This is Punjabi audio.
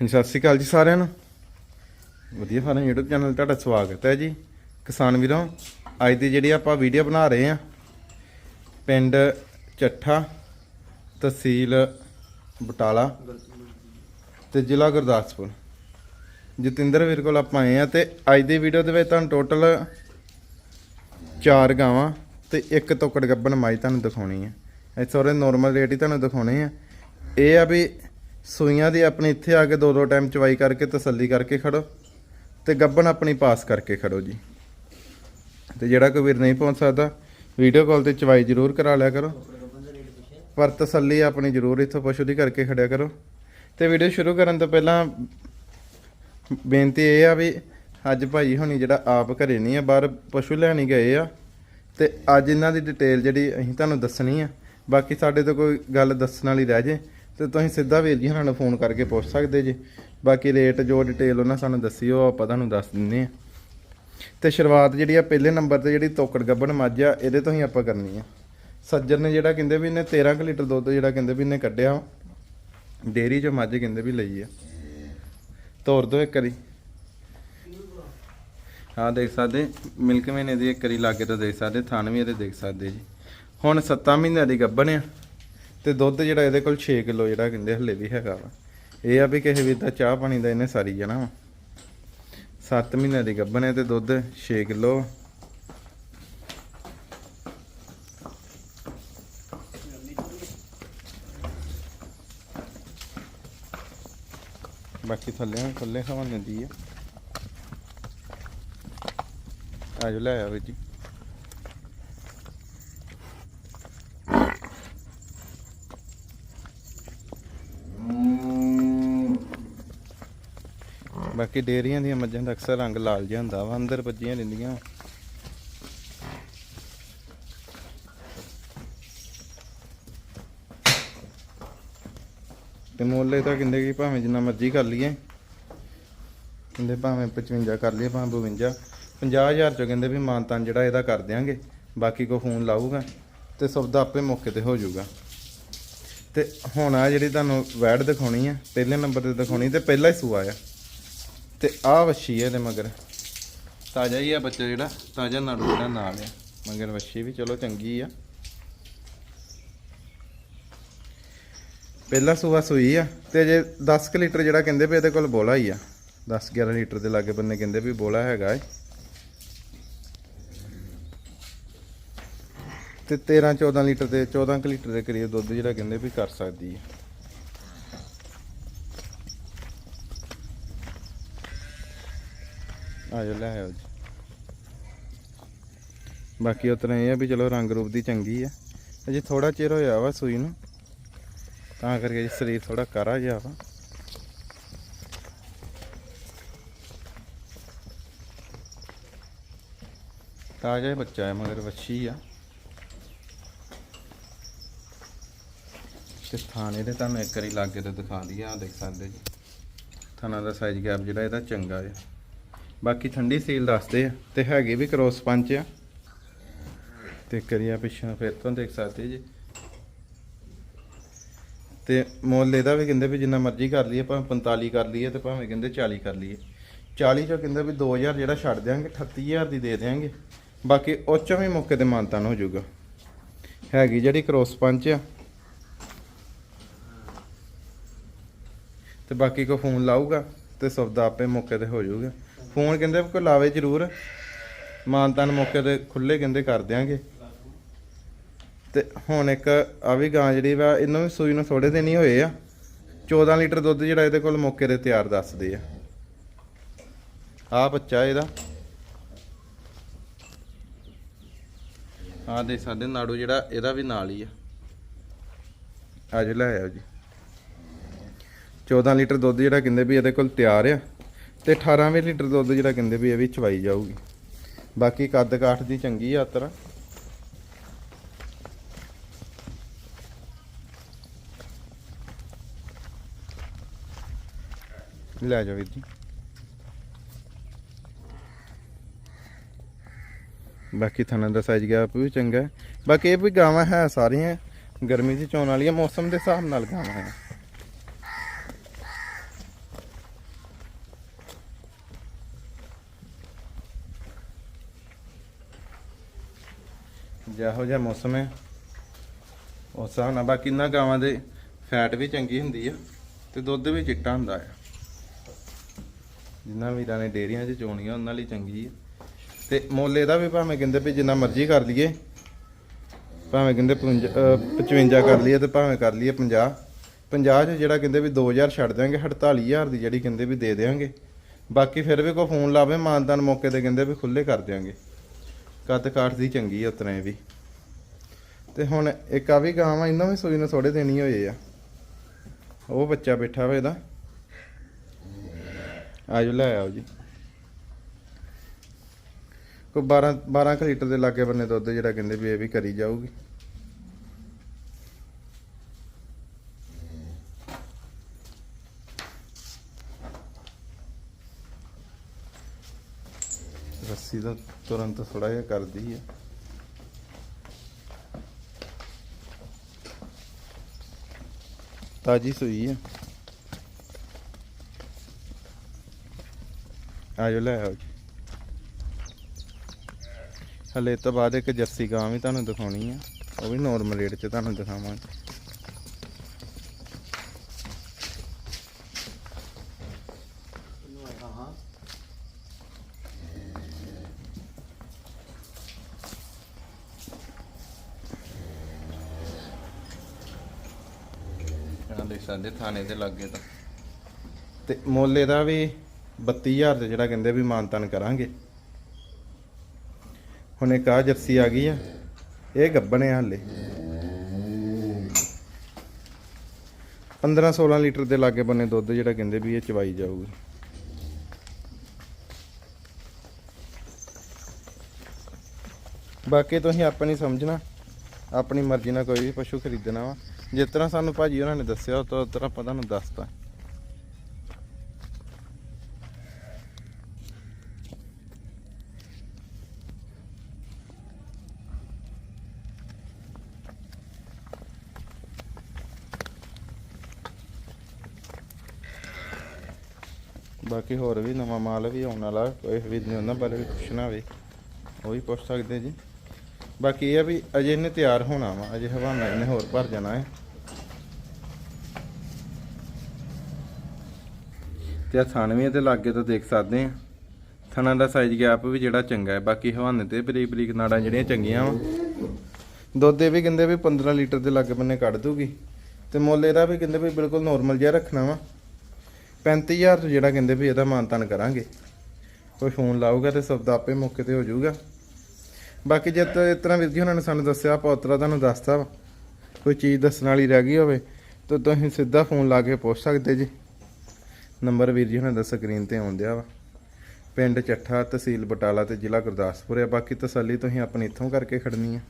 ਹਾਂਜੀ, ਸਤਿ ਸ਼੍ਰੀ ਅਕਾਲ ਜੀ ਸਾਰਿਆਂ ਨੂੰ। ਵਧੀਆ ਫਾਰਮ YouTube ਚੈਨਲ ਤੁਹਾਡਾ ਸਵਾਗਤ ਹੈ ਜੀ। ਕਿਸਾਨ ਵੀਰੋ, ਅੱਜ ਦੀ ਜਿਹੜੀ ਆਪਾਂ ਵੀਡੀਓ ਬਣਾ ਰਹੇ ਆ ਪਿੰਡ ਚੱਠਾ ਤਹਿਸੀਲ ਬਟਾਲਾ ਤੇ ਜ਼ਿਲ੍ਹਾ ਗੁਰਦਾਸਪੁਰ। ਜਤਿੰਦਰ ਵੀਰ ਕੋਲ ਆਪਾਂ ਆਏ ਆ ਤੇ ਅੱਜ ਦੀ ਵੀਡੀਓ ਦੇ ਵਿੱਚ ਤੁਹਾਨੂੰ ਟੋਟਲ ਚਾਰ ਗਾਵਾਂ ਤੇ ਇੱਕ ਤੋਕੜ ਗੱਬਣ ਮਾਈ ਤੁਹਾਨੂੰ ਦਿਖਾਉਣੀ ਹੈ। ਇਹ ਸਾਰੇ ਨਾਰਮਲ ਰੇਟ ਹੀ ਤੁਹਾਨੂੰ ਦਿਖਾਉਣੇ ਆ। ਇਹ ਆ ਵੀ ਸੂਈਆਂ ਦੀ ਆਪਣੀ ਇੱਥੇ ਆ ਕੇ ਦੋ ਦੋ ਟਾਈਮ ਚਵਾਈ ਕਰਕੇ ਤਸੱਲੀ ਕਰਕੇ ਖੜੋ ਤੇ ਗੱਬਣ ਆਪਣੀ ਪਾਸ ਕਰਕੇ ਖੜੋ ਜੀ। ਤੇ ਜਿਹੜਾ ਕੋਈ ਵੀਰ ਨਹੀਂ ਪਹੁੰਚ ਸਕਦਾ, ਵੀਡੀਓ ਕਾਲ ਤੇ ਚਵਾਈ ਜ਼ਰੂਰ ਕਰਾ ਲਿਆ ਕਰੋ। ਪਰ ਤਸੱਲੀ ਆਪਣੀ ਜ਼ਰੂਰ ਇੱਥੋਂ ਪਸ਼ੂ ਦੀ ਕਰਕੇ ਖੜਿਆ ਕਰੋ। ਤੇ ਵੀਡੀਓ ਸ਼ੁਰੂ ਕਰਨ ਤੋਂ ਪਹਿਲਾਂ ਬੇਨਤੀ ਇਹ ਆ ਵੀ ਅੱਜ ਭਾਈ ਹੁਣੀ ਜਿਹੜਾ ਆਪ ਘਰੇ ਨਹੀਂ ਆ, ਬਾਹਰ ਪਸ਼ੂ ਲੈਣ ਹੀ ਗਏ ਆ। ਤੇ ਅੱਜ ਇਹਨਾਂ ਦੀ ਡਿਟੇਲ ਜਿਹੜੀ ਅਸੀਂ ਤੁਹਾਨੂੰ ਦੱਸਣੀ ਆ। ਬਾਕੀ ਸਾਡੇ ਤੋਂ ਕੋਈ ਗੱਲ ਦੱਸਣ ਵਾਲੀ ਰਹਿ ਜੇ। ਤੇ ਤੁਸੀਂ ਸਿੱਧਾ ਵੀਰ ਜੀ ਹੁਣਾਂ ਨੂੰ ਫੋਨ ਕਰਕੇ ਪੁੱਛ ਸਕਦੇ ਜੀ। ਬਾਕੀ ਰੇਟ ਜੋ ਡਿਟੇਲ ਉਹਨਾਂ ਸਾਨੂੰ ਦੱਸੀ, ਉਹ ਆਪਾਂ ਤੁਹਾਨੂੰ ਦੱਸ ਦਿੰਨੇ ਆ। ਤੇ ਸ਼ੁਰੂਆਤ ਜਿਹੜੀ ਆ, ਪਹਿਲੇ ਨੰਬਰ ਤੇ ਜਿਹੜੀ ਤੋਕੜ ਗੱਬਣ ਮੱਝ ਆ, ਇਹਦੇ ਤੋਂ ਹੀ ਆਪਾਂ ਕਰਨੀ ਆ। ਸੱਜਰ ਨੇ ਜਿਹੜਾ ਕਹਿੰਦੇ ਵੀ ਇਹਨੇ 13 ਕੁ ਲੀਟਰ ਦੁੱਧ ਜਿਹੜਾ ਕਹਿੰਦੇ ਵੀ ਇਹਨੇ ਕੱਢਿਆ, ਡੇਰੀ ਚੋਂ ਮੱਝ ਕਹਿੰਦੇ ਵੀ ਲਈ ਆ। ਤੋਰ ਦੋ ਇੱਕ ਵਾਰੀ। ਹਾਂ ਦੇਖ ਸਕਦੇ, ਮਿਲਕ ਮਹੀਨੇ ਦੀ ਇੱਕ ਵਾਰੀ ਲਾਗੇ ਤੋਂ ਦੇਖ ਸਕਦੇ ਥਣ ਵੀ ਇਹਦੇ ਦੇਖ ਸਕਦੇ ਜੀ। ਹੁਣ 7 ਮਹੀਨਿਆਂ ਦੀ ਗੱਭਣ ਆ। ਤੇ ਦੁੱਧ ਜਿਹੜਾ ਇਹਦੇ ਕੋਲ 6 ਕਿਲੋ ਜਿਹੜਾ ਕਹਿੰਦੇ ਹਲੇ ਵੀ ਹੈਗਾ ਵਾ। ਇਹ ਆ ਵੀ ਕਿਸੇ ਵੀ ਦਾ ਚਾਹ ਪਾਣੀ ਦਾ ਇਹਨੇ ਸਾਰੀ ਜਾਣਾ ਵਾ। 7 ਮਹੀਨਿਆਂ ਦੀ ਗੱਭਣ ਹੈ ਤੇ ਦੁੱਧ 6 ਕਿਲੋ। ਬਾਕੀ ਥੱਲੇ ਥੱਲੇ ਹਵਾ ਨਦੀ ਆ। ਆਜੋ ਲੈ ਆਵੇ ਜੀ। ਬਾਕੀ ਡੇਰੀਆਂ ਦੀਆਂ ਮੱਝਾਂ ਦਾ ਅਕਸਰ ਰੰਗ ਲਾਲ ਜਿਹਾ ਹੁੰਦਾ ਵਾ, ਅੰਦਰ ਵੱਜੀਆਂ ਰਹਿੰਦੀਆਂ ਤੇ ਮੁੱਲ ਤਾਂ ਕਹਿੰਦੇ ਕਿ ਭਾਵੇਂ ਜਿੰਨਾ ਮਰਜ਼ੀ ਕਰ ਲਈਏ। ਕਹਿੰਦੇ ਭਾਵੇਂ 55 ਕਰ ਲਈਏ, ਭਾਵੇਂ 52 50000 ਚੋਂ ਕਹਿੰਦੇ ਵੀ ਮਾਨਤਾਨ ਜਿਹੜਾ ਇਹਦਾ ਕਰ ਦਿਆਂਗੇ, ਬਾਕੀ ਕੋ ਫੋਨ ਲਾਊਗਾ ਤੇ ਸੌਦਾ ਆਪੇ ਮੌਕੇ ਤੇ ਹੋ ਜਾਊਗਾ। ਤੇ ਹੁਣ ਆ ਜਿਹੜੀ ਤੁਹਾਨੂੰ ਵੈਡ ਦਿਖਾਉਣੀ ਆ, ਪਹਿਲੇ ਨੰਬਰ ਤੇ ਦਿਖਾਉਣੀ ਤੇ ਪਹਿਲਾ ਹੀ ਸੂਆ ਆ। ਤੇ ਆਹ ਵੱਛੀ ਹੈ ਇਹਦੇ ਮਗਰ। ਤਾਜ਼ਾ ਹੀ ਆ ਬੱਚਾ ਜਿਹੜਾ, ਤਾਜ਼ਾ ਨਾੜੂ ਜਿਹੜਾ ਨਾਲ ਆ। ਮਗਰ ਵੱਛੀ ਵੀ ਚਲੋ ਚੰਗੀ ਆ। ਪਹਿਲਾ ਸੂਆ ਸੂਈ ਆ ਤੇ ਜੇ 10 ਕੁ ਲੀਟਰ ਜਿਹੜਾ ਕਹਿੰਦੇ ਵੀ ਇਹਦੇ ਕੋਲ ਬੋਲਾ ਹੀ ਆ। 10 11 ਲੀਟਰ ਦੇ ਲਾਗੇ ਬੰਨੇ ਕਹਿੰਦੇ ਵੀ ਬੋਲਾ ਹੈਗਾ ਏ। ਤੇ 13 14 ਲੀਟਰ ਦੇ 14 ਕੁ ਲੀਟਰ ਦੇ ਕਰੀਬ ਦੁੱਧ ਜਿਹੜਾ ਕਹਿੰਦੇ ਵੀ ਕਰ ਸਕਦੀ ਹੈ ਆ ਜਾ ਲੈ ਆਓ ਜੀ। ਬਾਕੀ ਉਤਨਾ ਇਹ ਆ ਵੀ ਚਲੋ ਰੰਗ ਰੂਪ ਦੀ ਚੰਗੀ ਆ। ਅਜੇ ਥੋੜਾ ਚਿਰ ਹੋਇਆ ਵਾ ਸੂਈ ਨੂੰ। ਤਾਂ ਕਰਕੇ ਜੀ ਸਰੀਰ ਥੋੜਾ ਕਰਾ ਜਿਹਾ ਵਾ। ਤਾਜ਼ਾ ਬੱਚਾ ਹੈ, ਮਗਰ ਵੱਛੀ ਆ। ਤੇ ਥਾਣੇ ਦੇ ਤੁਹਾਨੂੰ ਇੱਕ ਵਾਰੀ ਲਾਗੇ ਤੋਂ ਦਿਖਾ ਦਈਏ ਆ ਦੇਖ ਸਕਦੇ ਜੀ। ਥਾਣਾ ਦਾ ਸਾਈਜ਼ ਗੈਪ ਜਿਹੜਾ, ਇਹਦਾ ਚੰਗਾ ਹੈ ਬਾਕੀ ਠੰਡੀ ਸੀਲ ਦੱਸਦੇ ਆ, ਤੇ ਹੈਗੇ ਵੀ ਕ੍ਰੋਸ ਪੰਚ ਆ। ਤੇ ਕਰੀਆ ਪਿੱਛੋਂ ਫਿਰ ਤੋਂ ਦੇਖ ਸਕਦੇ ਜੀ। ਤੇ ਮੁੱਲ ਇਹਦਾ ਵੀ ਕਹਿੰਦੇ ਵੀ ਜਿੰਨਾ ਮਰਜ਼ੀ ਕਰ ਲਈਏ, ਭਾਵੇਂ 45 ਕਰ ਲਈਏ ਤੇ ਭਾਵੇਂ ਕਹਿੰਦੇ 40 ਕਰ ਲਈਏ। 40 ਚੋਂ ਕਹਿੰਦੇ ਵੀ 2000 ਜਿਹੜਾ ਛੱਡ ਦਿਆਂਗੇ 38000 ਦੀ ਦੇ ਦਿਆਂਗੇ। ਬਾਕੀ ਉਹ ਚੋਂ ਵੀ ਮੌਕੇ ਤੇ ਮਾਨਤਾਨ ਹੋ ਜਾਊਗਾ। ਹੈਗੀ ਜਿਹੜੀ ਕ੍ਰੋਸ ਪੰਚ ਆ। ਤੇ ਬਾਕੀ ਕੋ ਫੋਨ ਲਾਊਗਾ ਤੇ ਸੌਦਾ ਆਪੇ ਮੌਕੇ ਤੇ ਹੋ ਜਾਊਗਾ। ਫੋਨ ਕਹਿੰਦੇ ਕੋਈ ਲਾਵੇ ਜ਼ਰੂਰ। ਮਾਨਤਾਨ ਮੌਕੇ ਤੇ ਖੁੱਲੇ ਕਹਿੰਦੇ ਕਰ ਦਿਆਂਗੇ। ਤੇ ਹੁਣ ਇੱਕ ਆ ਵੀ ਗਾਂ ਜਿਹੜੀ ਵਾ, ਇਹਨੂੰ ਵੀ ਸੂਈ ਨੂੰ ਥੋੜੇ ਦਿਨ ਹੀ ਹੋਏ ਆ। 14 ਲੀਟਰ ਦੁੱਧ ਜਿਹੜਾ ਇਹਦੇ ਕੋਲ ਮੌਕੇ ਤੇ ਤਿਆਰ ਦੱਸਦੇ ਆ। ਆ ਬੱਚਾ ਇਹਦਾ। ਆ ਦੇ ਸਾਡੇ ਨਾੜੂ ਜਿਹੜਾ, ਇਹਦਾ ਵੀ ਨਾਲ ਹੀ ਆ। ਅੱਜ ਲੈ ਆਓ ਜੀ। 14 ਲੀਟਰ ਦੁੱਧ ਜਿਹੜਾ ਕਹਿੰਦੇ ਵੀ ਇਹਦੇ ਕੋਲ ਤਿਆਰ ਆ। ਤੇ 18 ਲੀਟਰ ਦੁੱਧ ਜਿਹੜਾ ਕਹਿੰਦੇ ਵੀ ਇਹ ਵੀ ਚਵਾਈ ਜਾਊਗੀ। ਬਾਕੀ ਕੱਦ ਕਾਠ ਦੀ ਚੰਗੀ ਯਾਤਰਾ। ਲੈ ਜਾਓ ਵੀਰ ਜੀ। ਬਾਕੀ ਥਣਾ ਦਾ ਸਾਈਜ਼ ਗੈਪ ਵੀ ਚੰਗਾ ਬਾਕੀ ਇਹ ਵੀ ਗਾਵਾਂ ਹੈ ਸਾਰੀਆਂ। ਗਰਮੀ 'ਚ ਚੋਣ ਵਾਲੀਆਂ, ਮੌਸਮ ਦੇ ਹਿਸਾਬ ਨਾਲ ਗਾਵਾਂ ਹੈ। ਜਿਹੋ ਜਿਹਾ ਮੌਸਮ ਹੈ, ਉਸ ਹਿਸਾਬ ਨਾਲ ਬਾਕੀ ਨਾ ਗਾਵਾਂ ਦੇ ਫੈਟ ਵੀ ਚੰਗੀ ਹੁੰਦੀ ਆ ਤੇ ਦੁੱਧ ਵੀ ਚਿੱਟਾ ਹੁੰਦਾ ਆ। ਜਿਨ੍ਹਾਂ ਵੀਰਾਂ ਨੇ ਡੇਅਰੀਆਂ 'ਚ ਚੋਣੀਆਂ, ਉਹਨਾਂ ਲਈ ਚੰਗੀ ਆ। ਤੇ ਮੁੱਲ ਇਹਦਾ ਵੀ ਭਾਵੇਂ ਕਹਿੰਦੇ ਵੀ ਜਿੰਨਾ ਮਰਜ਼ੀ ਕਰ ਲਈਏ, ਭਾਵੇਂ ਕਹਿੰਦੇ 55 ਕਰ ਲਈਏ ਤੇ ਭਾਵੇਂ ਕਰ ਲਈਏ 50 50 ਚ ਜਿਹੜਾ ਕਹਿੰਦੇ ਵੀ 2000 ਛੱਡ ਦਿਆਂਗੇ 48000 ਦੀ ਜਿਹੜੀ ਕਹਿੰਦੇ ਵੀ ਦੇ ਦੇਵਾਂਗੇ ਬਾਕੀ ਫਿਰ ਵੀ ਕੋਈ ਫੋਨ ਲਾਵੇ, ਮਾਨਦਾਨ ਮੌਕੇ ਤੇ ਕਹਿੰਦੇ ਵੀ ਖੁੱਲੇ ਕਰ ਦਿਆਂਗੇ। ਕੱਦ ਕਾਠ ਦੀ ਚੰਗੀ ਆ ਉਤਨਾ ਵੀ। ਤੇ ਹੁਣ ਇੱਕ ਆ ਵੀ ਗਾਂ ਵਾ, ਇਹਨਾਂ ਵੀ ਸੂਈ ਨੂੰ ਥੋੜੇ ਦਿਨ ਹੀ ਹੋਏ ਆ। ਉਹ ਬੱਚਾ ਬੈਠਾ ਵਾ ਇਹਦਾ। ਆਜੋ ਲੈ ਆਓ ਜੀ। ਕੋਈ 12 12 ਕੁ ਲੀਟਰ ਦੇ ਲਾਗੇ ਬੰਨੇ ਦੁੱਧ ਜਿਹੜਾ ਕਹਿੰਦੇ ਵੀ ਇਹ ਵੀ ਕਰੀ ਜਾਊਗੀ। ਰੱਸੀ ਦਾ ਤੁਰੰਤ ਥੋੜਾ ਜਿਹਾ ਕਰਦੀ ਹੈ ਤਾਜੀ ਸੂਈ ਹੈ ਆ ਆਜੋ ਲੈ ਆਓ ਜੀ। ਹਲੇ ਤੋਂ ਬਾਅਦ ਇੱਕ ਜਰਸੀ ਗਾਂ ਵੀ ਤੁਹਾਨੂੰ ਦਿਖਾਉਣੀ ਆ। ਉਹ ਵੀ ਨਾਰਮਲ ਰੇਟ 'ਚ ਤੁਹਾਨੂੰ ਦਿਖਾਵਾਂਗੇ ਆ ਦੇਖ ਸਕਦੇ ਥਾਣੇ ਦੇ ਲਾਗੇ ਤਾਂ। ਤੇ ਮੁੱਲ ਇਹਦਾ ਵੀ 32000 ਤੇ ਜਿਹੜਾ ਕਹਿੰਦੇ ਵੀ ਮਾਨਤਨ ਕਰਾਂਗੇ। ਹੁਣ ਇੱਕ ਆ ਜਰਸੀ ਆ ਗਈ ਆ, ਇਹ ਗੱਬਣੇ ਹਾਲੇ। 15 16 ਲੀਟਰ ਦੇ ਲਾਗੇ ਬੰਨੇ ਦੁੱਧ ਜਿਹੜਾ ਕਹਿੰਦੇ ਵੀ ਇਹ ਚਵਾਈ ਜਾਊਗੀ। ਬਾਕੀ ਤੁਸੀਂ ਆਪਣੀ ਸਮਝਣਾ, ਆਪਣੀ ਮਰਜ਼ੀ ਨਾਲ ਕੋਈ ਵੀ ਪਸ਼ੂ ਖਰੀਦਣਾ ਵਾ। ਜਿਸ ਤਰ੍ਹਾਂ ਸਾਨੂੰ ਭਾਜੀ ਉਹਨਾਂ ਨੇ ਦੱਸਿਆ ਤਾਂ ਉਸ ਤਰ੍ਹਾਂ ਆਪਾਂ ਤੁਹਾਨੂੰ ਦੱਸਤਾ। ਬਾਕੀ ਹੋਰ ਵੀ ਨਵਾਂ ਮਾਲ ਵੀ ਆਉਣ ਵਾਲਾ, ਕੋਈ ਵੀ ਨਹੀਂ ਉਹਨਾਂ ਬਾਰੇ ਵੀ ਪੁੱਛਣਾ ਹੋਵੇ ਉਹ ਵੀ ਪੁੱਛ ਸਕਦੇ ਜੀ। ਬਾਕੀ ਇਹ ਆ ਵੀ ਅਜੇ ਇਹਨੇ ਤਿਆਰ ਹੋਣਾ ਵਾ, ਅਜੇ ਹਵਾਨਾ ਇਹਨੇ ਹੋਰ ਭਰ ਜਾਣਾ ਹੈ। ਤੇ ਆ ਵੀ ਇਹਦੇ ਲਾਗੇ ਤੋਂ ਦੇਖ ਸਕਦੇ ਆ। ਥਣਾਂ ਦਾ ਸਾਈਜ਼ ਗੈਪ ਵੀ ਜਿਹੜਾ ਚੰਗਾ ਹੈ, ਬਾਕੀ ਹਵਾਨੇ ਤੇ ਬਰੀਕ ਬਰੀਕ ਨਾੜਾਂ ਜਿਹੜੀਆਂ ਚੰਗੀਆਂ ਵਾ। ਦੁੱਧ ਇਹ ਵੀ ਕਹਿੰਦੇ ਵੀ 15 ਲੀਟਰ ਦੇ ਲਾਗੇ ਬੰਨੇ ਕੱਢ ਦੂਗੀ। ਤੇ ਮੁੱਲ ਇਹਦਾ ਵੀ ਕਹਿੰਦੇ ਵੀ ਬਿਲਕੁਲ ਨੋਰਮਲ ਜਿਹਾ ਰੱਖਣਾ ਵਾ। 35000 ਤੋਂ ਜਿਹੜਾ ਕਹਿੰਦੇ ਵੀ ਇਹਦਾ ਮਾਨਤਾਨ ਕਰਾਂਗੇ। ਕੋਈ ਫੋਨ ਲਾਊਗਾ ਤੇ ਸਬਦਾ ਆਪੇ ਮੌਕੇ ਤੇ ਹੋ ਜਾਊਗਾ। ਬਾਕੀ ਜੇ ਤਾਂ ਇਸ ਤਰ੍ਹਾਂ ਵੀਰ ਜੀ ਉਹਨਾਂ ਨੇ ਸਾਨੂੰ ਦੱਸਿਆ, ਆਪਾਂ ਉਤਰਾ ਤੁਹਾਨੂੰ ਦੱਸਤਾ ਵਾ। ਕੋਈ ਚੀਜ਼ ਦੱਸਣ ਵਾਲੀ ਰਹਿ ਗਈ ਹੋਵੇ, ਤਾਂ ਤੁਸੀਂ ਸਿੱਧਾ ਫੋਨ ਲਾ ਕੇ ਪੁੱਛ ਸਕਦੇ ਜੀ। ਨੰਬਰ ਵੀਰ ਜੀ ਉਹਨਾਂ ਦਾ ਸਕਰੀਨ ਤੇ ਆਉਂਦਿਆ ਵਾ। ਪਿੰਡ ਚੱਠਾ ਤਹਿਸੀਲ ਬਟਾਲਾ ਤੇ ਜ਼ਿਲ੍ਹਾ ਗੁਰਦਾਸਪੁਰ ਹੈ ਬਾਕੀ ਤਸੱਲੀ ਤੁਸੀਂ ਆਪਣੀ ਇੱਥੋਂ ਕਰਕੇ ਖੜਨੀ ਹੈ